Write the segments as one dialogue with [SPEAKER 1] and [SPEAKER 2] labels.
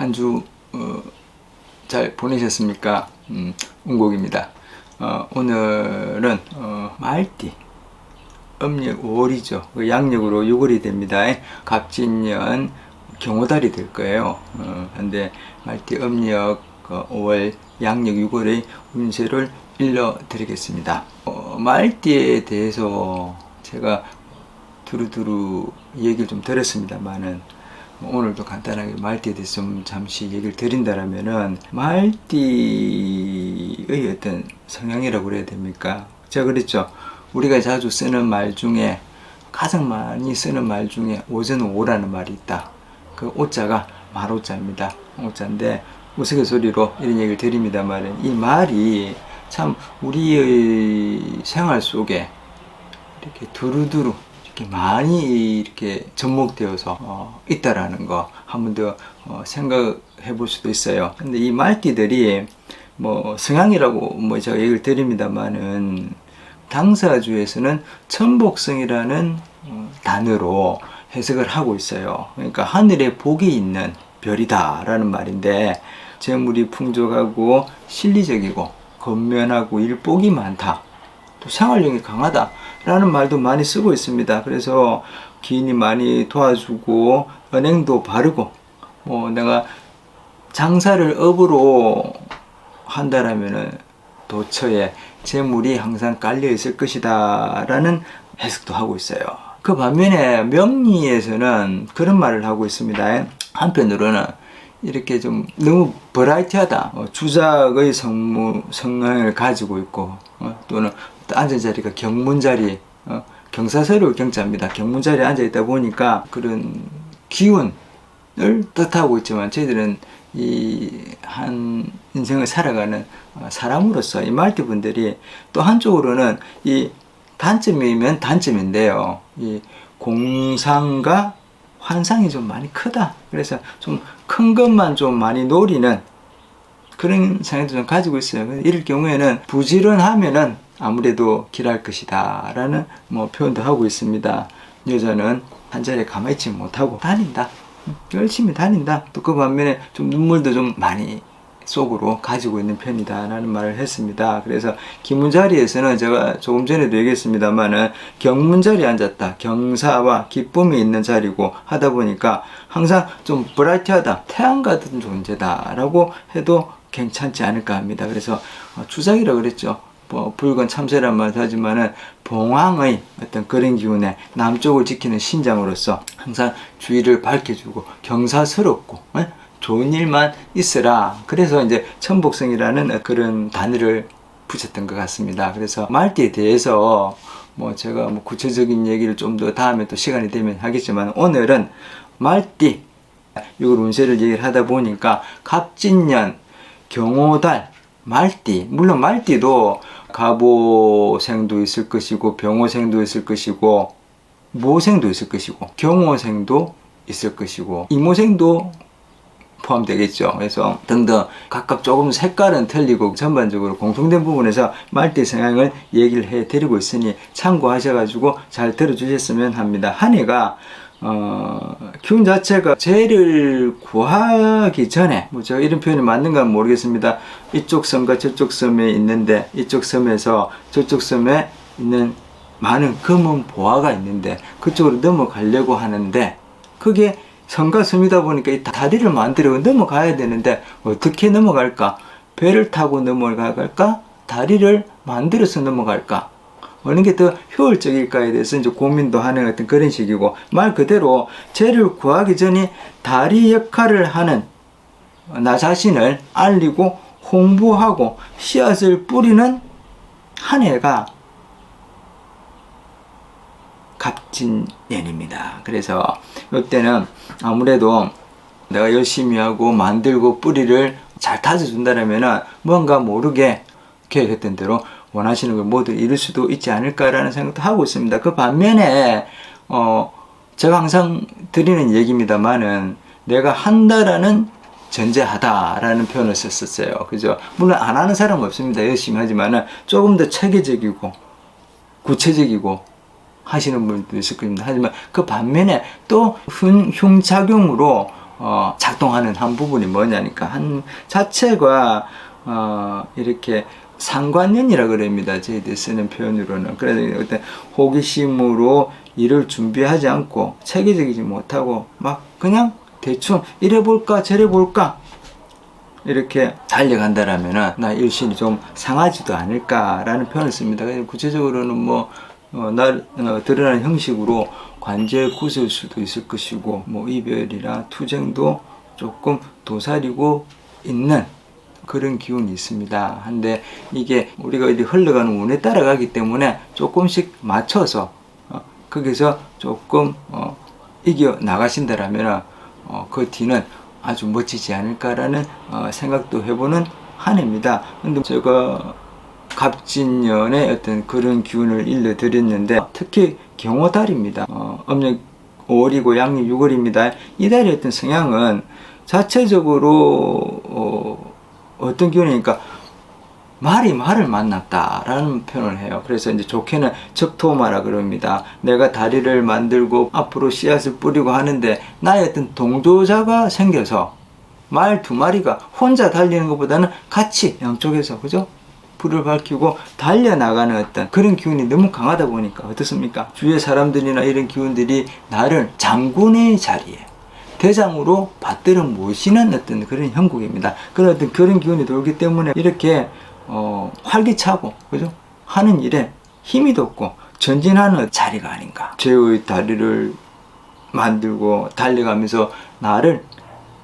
[SPEAKER 1] 한주 어, 잘 보내셨습니까? 음, 운곡입니다. 어, 오늘은 어, 말띠 음력 5월이죠. 그 양력으로 6월이 됩니다. 갑진년 경호달이 될 거예요. 어, 근데 말띠 음력 어, 5월 양력 6월의 운세를 일러드리겠습니다. 어, 말띠에 대해서 제가 두루두루 얘기를 좀 들었습니다만은 뭐 오늘도 간단하게 말띠에 대해서 좀 잠시 얘기를 드린다라면은 말띠의 어떤 성향이라고 그래야 됩니까? 제가 그랬죠. 우리가 자주 쓰는 말 중에 가장 많이 쓰는 말 중에 오전 오라는 말이 있다. 그 오자가 말오자입니다. 오자인데 우스갯소리로 이런 얘기를 드립니다만 이 말이 참 우리의 생활 속에 이렇게 두루두루 이렇게 많이 이렇게 접목되어서 어, 있다라는 거 한 번 더 어, 생각해 볼 수도 있어요. 근데 이 말띠들이 뭐 성향이라고 뭐 제가 얘기를 드립니다만은 당사주에서는 천복성이라는 어, 단어로 해석을 하고 있어요. 그러니까 하늘에 복이 있는 별이다라는 말인데 재물이 풍족하고 실리적이고 건면하고 일복이 많다. 또 생활력이 강하다 라는 말도 많이 쓰고 있습니다. 그래서 기인이 많이 도와주고 은행도 바르고 뭐 내가 장사를 업으로 한다라면은 도처에 재물이 항상 깔려 있을 것이다라는 해석도 하고 있어요. 그 반면에 명리에서는 그런 말을 하고 있습니다. 한편으로는 이렇게 좀 너무 버라이티하다. 어, 주작의 성무, 성향을 가지고 있고, 어, 또는 앉은 자리가 경문 자리, 어, 경사스러울 경자입니다. 경문 자리에 앉아 있다 보니까 그런 기운을 뜻하고 있지만 저희들은 이 한 인생을 살아가는 어, 사람으로서 이 말띠분들이 또 한쪽으로는 이 단점이면 단점인데요. 이 공상과 환상이 좀 많이 크다. 그래서 좀 큰 것만 좀 많이 노리는 그런 생각도 좀 가지고 있어요. 이럴 경우에는 부지런하면은 아무래도 길할 것이다. 라는 뭐 표현도 하고 있습니다. 여자는 한 자리에 가만히 있지 못하고 다닌다. 열심히 다닌다. 또 그 반면에 좀 눈물도 좀 많이 속으로 가지고 있는 편이다라는 말을 했습니다. 그래서 기문 자리에서는 제가 조금 전에도 얘기했습니다만은 경문 자리에 앉았다. 경사와 기쁨이 있는 자리고 하다 보니까 항상 좀 브라이트하다. 태양 같은 존재다라고 해도 괜찮지 않을까 합니다. 그래서 어, 주작이라고 그랬죠. 뭐 붉은 참새란 말도 하지만은 봉황의 어떤 그런 기운에 남쪽을 지키는 신장으로서 항상 주위를 밝혀주고 경사스럽고 예? 좋은 일만 있으라. 그래서 이제 천복성이라는 그런 단어를 붙였던 것 같습니다. 그래서 말띠에 대해서 뭐 제가 뭐 구체적인 얘기를 좀 더 다음에 또 시간이 되면 하겠지만 오늘은 말띠 이걸 운세를 얘기를 하다 보니까 갑진년 경호달 말띠 물론 말띠도 가보생도 있을 것이고 병호생도 있을 것이고 모생도 있을 것이고 경호생도 있을 것이고 이모생도 포함되겠죠. 그래서 등등 각각 조금 색깔은 틀리고 전반적으로 공통된 부분에서 말띠 성향을 얘기를 해 드리고 있으니 참고하셔가지고 잘 들어주셨으면 합니다. 한 해가 어, 기운 자체가 죄를 구하기 전에, 뭐, 저 이런 표현이 맞는가 모르겠습니다. 이쪽 섬과 저쪽 섬에 있는데, 이쪽 섬에서 저쪽 섬에 있는 많은 검은 보화가 있는데, 그쪽으로 넘어가려고 하는데, 그게 섬과 섬이다 보니까 이 다리를 만들어 넘어가야 되는데, 어떻게 넘어갈까? 배를 타고 넘어갈까? 다리를 만들어서 넘어갈까? 어느 게 더 효율적일까에 대해서 이제 고민도 하는 어떤 그런 식이고 말 그대로 죄를 구하기 전에 다리 역할을 하는 나 자신을 알리고 홍보하고 씨앗을 뿌리는 한 해가 갑진년입니다. 그래서 이때는 아무래도 내가 열심히 하고 만들고 뿌리를 잘 다져준다면 뭔가 모르게 계획했던 대로 원하시는 걸 모두 이룰 수도 있지 않을까라는 생각도 하고 있습니다. 그 반면에 어 제가 항상 드리는 얘기입니다만은 내가 한다라는 전제하다라는 표현을 썼었어요. 그죠? 물론 안 하는 사람은 없습니다. 열심히 하지만은 조금 더 체계적이고 구체적이고 하시는 분도 있을 겁니다. 하지만 그 반면에 또 흉, 흉작용으로 어, 작동하는 한 부분이 뭐냐니까 한 자체가 어, 이렇게 상관년이라 그럽니다. 저희들 쓰는 표현으로는. 그래서 어떤 호기심으로 일을 준비하지 않고 체계적이지 못하고 막 그냥 대충 이래 볼까 저래 볼까 이렇게 달려간다라면은 나 일신이 좀 상하지도 않을까라는 표현을 씁니다. 구체적으로는 뭐 어, 날 어, 드러나는 형식으로 관제 굳을 수도 있을 것이고 뭐 이별이나 투쟁도 조금 도사리고 있는 그런 기운이 있습니다. 한데 이게 우리가 어디 흘러가는 운에 따라가기 때문에 조금씩 맞춰서 어, 거기서 조금 어, 이겨 나가신다라면 어, 그 뒤는 아주 멋지지 않을까라는 어, 생각도 해보는 한 해입니다. 근데 제가 갑진년의 어떤 그런 기운을 일러드렸는데 특히 경호달입니다. 어, 음력 5월이고 양력 6월입니다. 이 달의 어떤 성향은 자체적으로 어, 어떤 기운이니까 말이 말을 만났다라는 표현을 해요. 그래서 이제 좋게는 적토마라 그럽니다. 내가 다리를 만들고 앞으로 씨앗을 뿌리고 하는데 나의 어떤 동조자가 생겨서 말 두 마리가 혼자 달리는 것보다는 같이 양쪽에서 그죠? 불을 밝히고 달려나가는 어떤 그런 기운이 너무 강하다 보니까 어떻습니까? 주위의 사람들이나 이런 기운들이 나를 장군의 자리에 대장으로 받들어 모시는 어떤 그런 형국입니다. 그런 그런 기운이 돌기 때문에 이렇게 어, 활기차고 그죠? 하는 일에 힘이 돋고 전진하는 자리가 아닌가. 제의 다리를 만들고 달려가면서 나를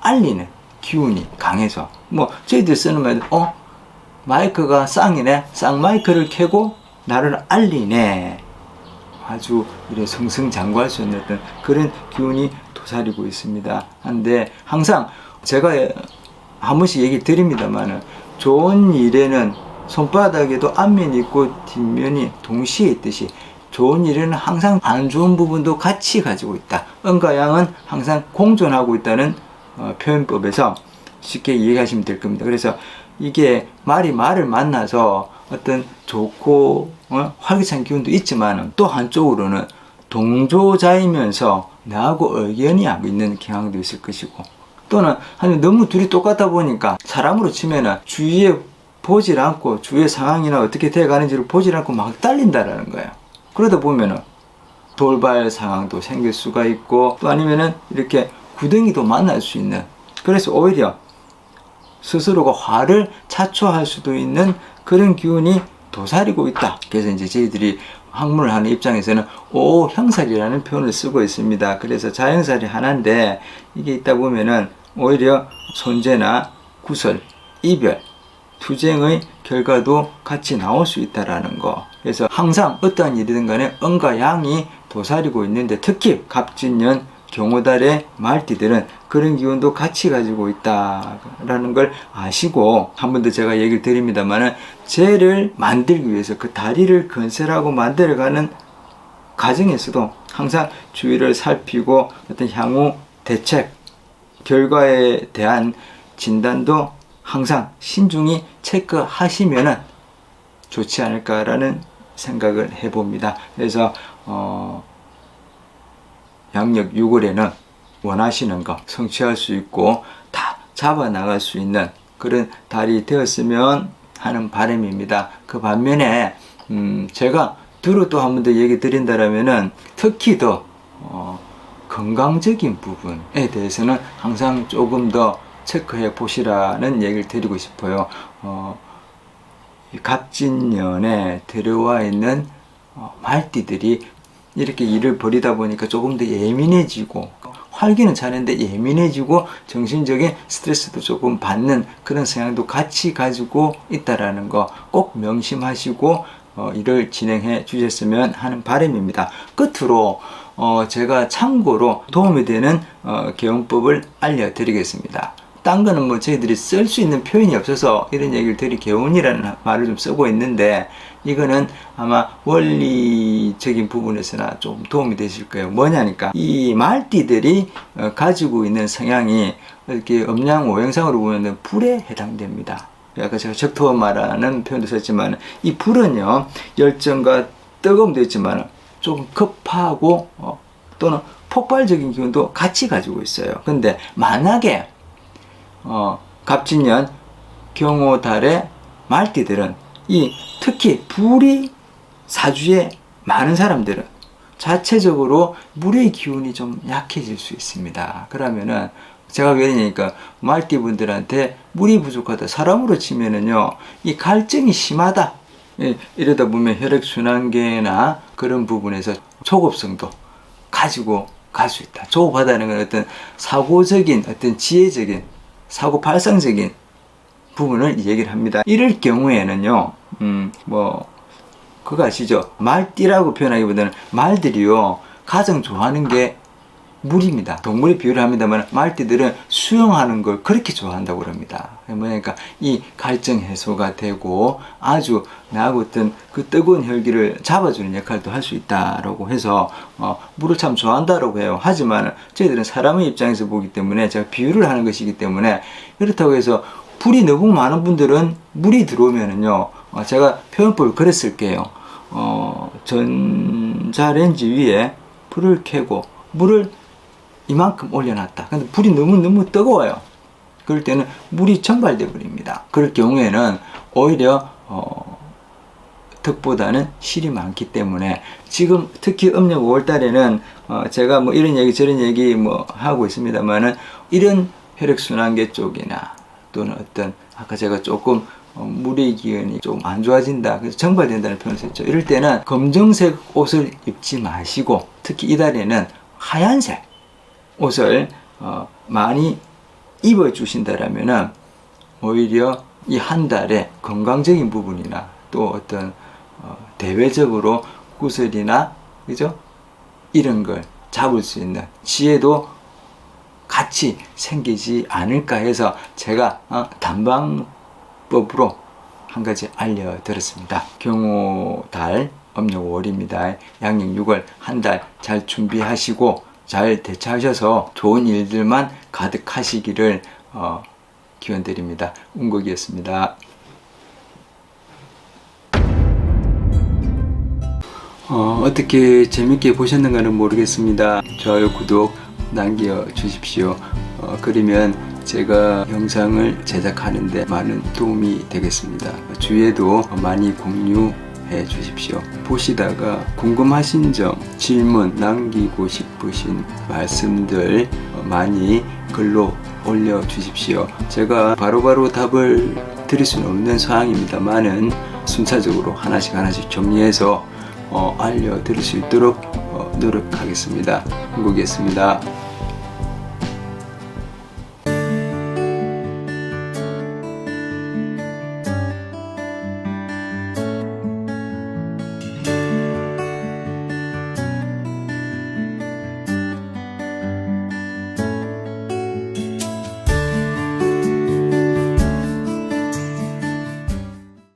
[SPEAKER 1] 알리는 기운이 강해서 뭐 저희들 쓰는 말도 어 마이크가 쌍이네 쌍 마이크를 켜고 나를 알리네 아주 이래 승승장구할 수 있는 어떤 그런 기운이 도사리고 있습니다. 한데 항상 제가 한 번씩 얘기 드립니다만은 좋은 일에는 손바닥에도 앞면이 있고 뒷면이 동시에 있듯이 좋은 일에는 항상 안 좋은 부분도 같이 가지고 있다. 은과 양은 항상 공존하고 있다는 어, 표현법에서 쉽게 이해하시면 될 겁니다. 그래서 이게 말이 말을 만나서 어떤 좋고 어, 활기찬 기운도 있지만 또 한쪽으로는 동조자이면서 나하고 의견이 하고 있는 경향도 있을 것이고 또는 아니 너무 둘이 똑같다 보니까 사람으로 치면은 주위에 보질 않고 주위의 상황이나 어떻게 돼가는지를 보질 않고 막 딸린다라는 거예요. 그러다 보면은 돌발 상황도 생길 수가 있고 또 아니면은 이렇게 구덩이도 만날 수 있는 그래서 오히려 스스로가 화를 자초할 수도 있는 그런 기운이 도사리고 있다. 그래서 이제 저희들이 학문을 하는 입장에서는 오형살이라는 표현을 쓰고 있습니다. 그래서 자형살이 하나인데 이게 있다 보면은 오히려 손재나 구설, 이별, 투쟁의 결과도 같이 나올 수 있다라는 거. 그래서 항상 어떠한 일이든 간에 은과 양이 도사리고 있는데 특히 갑진년 경호달의 말띠들은 그런 기운도 같이 가지고 있다라는 걸 아시고 한 번 더 제가 얘기를 드립니다만은 죄를 만들기 위해서 그 다리를 건설하고 만들어가는 과정에서도 항상 주의를 살피고 어떤 향후 대책 결과에 대한 진단도 항상 신중히 체크하시면은 좋지 않을까라는 생각을 해봅니다. 그래서 어, 양력 6월에는 원하시는 거 성취할 수 있고 다 잡아 나갈 수 있는 그런 달이 되었으면 하는 바람입니다. 그 반면에 음, 제가 뒤로 또 한 번 더 얘기 드린다라면은 특히 더 어, 건강적인 부분에 대해서는 항상 조금 더 체크해 보시라는 얘기를 드리고 싶어요. 어, 이 갑진년에 들어와 있는 어, 말띠들이 이렇게 일을 벌이다 보니까 조금 더 예민해지고 활기는 차는데 예민해지고 정신적인 스트레스도 조금 받는 그런 성향도 같이 가지고 있다라는 거 꼭 명심하시고 어, 일을 진행해 주셨으면 하는 바람입니다. 끝으로 어, 제가 참고로 도움이 되는 어, 개운법을 알려드리겠습니다. 딴 거는 뭐 저희들이 쓸 수 있는 표현이 없어서 이런 얘기를 드리 개운이라는 말을 좀 쓰고 있는데 이거는 아마 원리적인 부분에서나 좀 도움이 되실 거예요. 뭐냐니까 이 말띠들이 어, 가지고 있는 성향이 이렇게 음양 오행상으로 보면 불에 해당됩니다. 아까 제가 적토마라는 표현도 썼지만 이 불은요 열정과 뜨거움도 있지만 조금 급하고 어, 또는 폭발적인 기운도 같이 가지고 있어요. 근데 만약에 어, 갑진년 경호달의 말띠들은 이 특히 불이 사주에 많은 사람들은 자체적으로 물의 기운이 좀 약해질 수 있습니다. 그러면은 제가 왜 이러니까 말띠 분들한테 물이 부족하다 사람으로 치면은요 이 갈증이 심하다 예, 이러다 보면 혈액 순환계나 그런 부분에서 초급성도 가지고 갈 수 있다. 조급하다는 건 어떤 사고적인 어떤 지혜적인 사고 발상적인 부분을 얘기를 합니다. 이럴 경우에는요, 음, 뭐, 그거 아시죠? 말띠라고 표현하기보다는 말들이요, 가장 좋아하는 게 물입니다. 동물의 비유를 합니다만 말띠들은 수영하는 걸 그렇게 좋아한다고 그럽니다. 뭐냐니까 이 갈증 해소가 되고 아주 나하고 어떤 그 뜨거운 혈기를 잡아주는 역할도 할 수 있다라고 해서 어, 물을 참 좋아한다라고 해요. 하지만 저희들은 사람의 입장에서 보기 때문에 제가 비유를 하는 것이기 때문에 그렇다고 해서 불이 너무 많은 분들은 물이 들어오면은요 어, 제가 표현법을 그래 쓸게요. 어, 전자레인지 위에 불을 켜고 물을 이만큼 올려놨다. 근데 불이 너무너무 뜨거워요. 그럴 때는 물이 전발돼 버립니다. 그럴 경우에는 오히려 어, 덕보다는 실이 많기 때문에 지금 특히 음력 5월 달에는 어, 제가 뭐 이런 얘기 저런 얘기 뭐 하고 있습니다만은 이런 혈액순환계 쪽이나 또는 어떤 아까 제가 조금 어, 물의 기운이 좀 안 좋아진다. 그래서 정발된다는 표현을 썼죠. 이럴 때는 검정색 옷을 입지 마시고 특히 이달에는 하얀색 옷을 어, 많이 입어 주신다라면은 오히려 이 한 달에 건강적인 부분이나 또 어떤 어, 대외적으로 구슬이나 그죠 이런 걸 잡을 수 있는 지혜도 같이 생기지 않을까 해서 제가 어, 단방법으로 한 가지 알려드렸습니다. 경호 달 음력 5월입니다. 양력 6월 한 달 잘 준비하시고 잘 대처하셔서 좋은 일들만 가득하시기를 어, 기원드립니다. 운곡이었습니다. 어, 어떻게 재밌게 보셨는가는 모르겠습니다. 좋아요, 구독 남겨 주십시오. 어, 그러면 제가 영상을 제작하는데 많은 도움이 되겠습니다. 주위에도 많이 공유 해 주십시오. 보시다가 궁금하신 점, 질문 남기고 싶으신 말씀들 어, 많이 글로 올려 주십시오. 제가 바로 바로 답을 드릴 수는 없는 사항입니다만은 순차적으로 하나씩 하나씩 정리해서 어, 알려 드릴 수 있도록 어, 노력하겠습니다. 한국이었습니다.